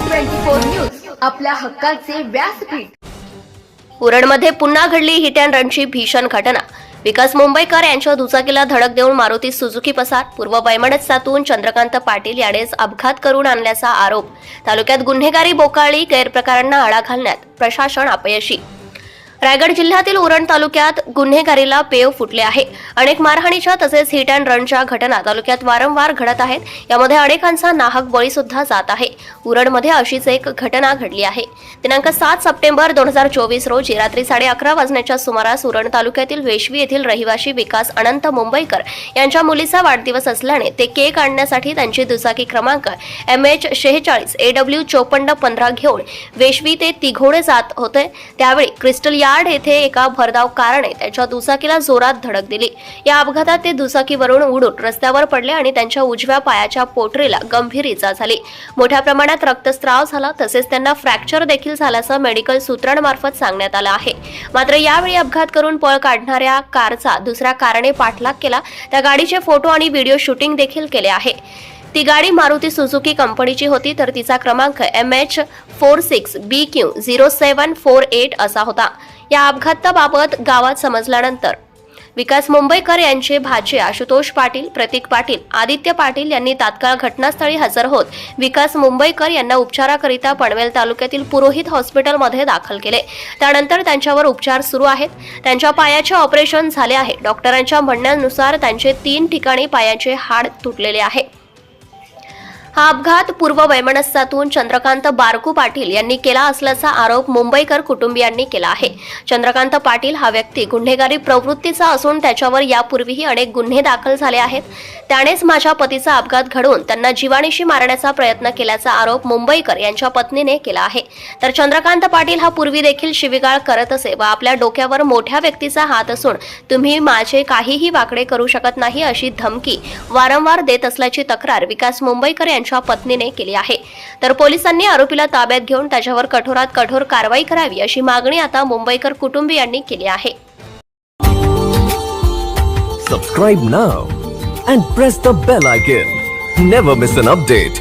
Four news आपल्या हक्काचे व्यासपीठ. उरणमध्ये पुन्हा घडली हिट अँड रनची भीषण घटना. विकास मुंबईकर यांच्या दुचाकीला धडक देऊन मारुती सुझुकी पसार पूर्व वैमनस्यातून चंद्रकांत पाटील यानेच अपघात करून आणल्याचा आरोप. तालुक्यात गुन्हेगारी बोकाळी गैरप्रकारांना आळा घालण्यात प्रशासन अपयशी. रायगड जिल्ह्यातील उरण तालुक्यात गुन्हेगारीला पेव फुटले आहे. अनेक मारहाणीच्या तसेच हिट अँड रनच्या घटना तालुक्यात वारंवार घडत आहेत. यामध्ये अनेकांचा नाहक बळी सुद्धा जात आहे. उरणमध्ये अशीच एक घटना घडली आहे. दिनांक सात सप्टेंबर दोन हजार चोवीस रोजी रात्री साडे अकरा वाजण्याच्या सुमारास उरण तालुक्यातील वेशवी येथील रहिवासी विकास अनंत मुंबईकर यांच्या मुलीचा वाढदिवस असल्याने ते केक आणण्यासाठी त्यांची दुचाकी क्रमांक एम एच शेहेचाळीस ए डब्ल्यू चोपन्न पंधरा घेऊन वेशवी ते तिघोडे जात होते. त्यावेळी क्रिस्टल या यार्ड येथे एका भरधाव कारने त्यांच्या दुचाकीला जोरात धडक दिली. या अपघातात ते दुचाकीवरून उडून रस्त्यावर पडले आणि त्यांच्या उजव्या पायाच्या पोटरीला गंभीर इजा झाली. मोठ्या प्रमाणात रक्तस्राव झाला तसेच त्यांना फ्रॅक्चर देखील झाल्याचं मेडिकल सूत्रांमार्फत सांगण्यात आलं आहे. मात्र यावेळी अपघात करून पळ काढणाऱ्या कारचा दुसऱ्या कारने पाठलाग केला. त्या गाडीचे फोटो आणि व्हिडिओ शूटिंग देखील केले आहे. ती गाडी मारुती सुझुकी कंपनीची होती तर तिचा क्रमांक M H four six B Q zero seven four eight असा होता. या अपघाताबाबत गावात समजल्यानंतर विकास मुंबईकर यांचे भाचे आशुतोष पाटील प्रतीक पाटील आदित्य पाटील यांनी तात्काळ घटनास्थळी हजर होत विकास मुंबईकर यांना उपचाराकरिता पनवेल तालुक्यातील पुरोहित हॉस्पिटलमध्ये दाखल केले. त्यानंतर त्यांच्यावर उपचार सुरू आहेत. त्यांच्या पायाचे ऑपरेशन झाले आहे. डॉक्टरांच्या म्हणण्यानुसार त्यांचे तीन ठिकाणी पायाचे हाड तुटलेले आहे. हा अपघात पूर्व वैमनस्यातून चंद्रकांत बारकू पाटील यांनी केला असल्याचा आरोप मुंबईकर कुटुंबियांनी केला आहे. चंद्रकांत पाटील हा व्यक्ती गुन्हेगारी प्रवृत्तीचा असून त्याच्यावर यापूर्वीही अनेक गुन्हे दाखल झाले आहेत. त्यानेच माझ्या पतीचा अपघात घडवून त्यांना जीवाणीशी मारण्याचा प्रयत्न केल्याचा आरोप मुंबईकर यांच्या पत्नीने केला आहे. तर चंद्रकांत पाटील हा पूर्वी देखील शिवीगाळ करत असे व आपल्या डोक्यावर मोठ्या व्यक्तीचा हात असून तुम्ही माझे काहीही वाकडे करू शकत नाही अशी धमकी वारंवार देत असल्याची तक्रार विकास मुंबईकर त्यांच्या पत्नीने केली आहे. तर पोलिसांनी आरोपीला ताब्यात घेऊन त्याच्यावर कठोरात कठोर कारवाई करावी अशी मागणी आता मुंबईकर कुटुंबियांनी केली आहे. Subscribe now and press the bell icon never miss an update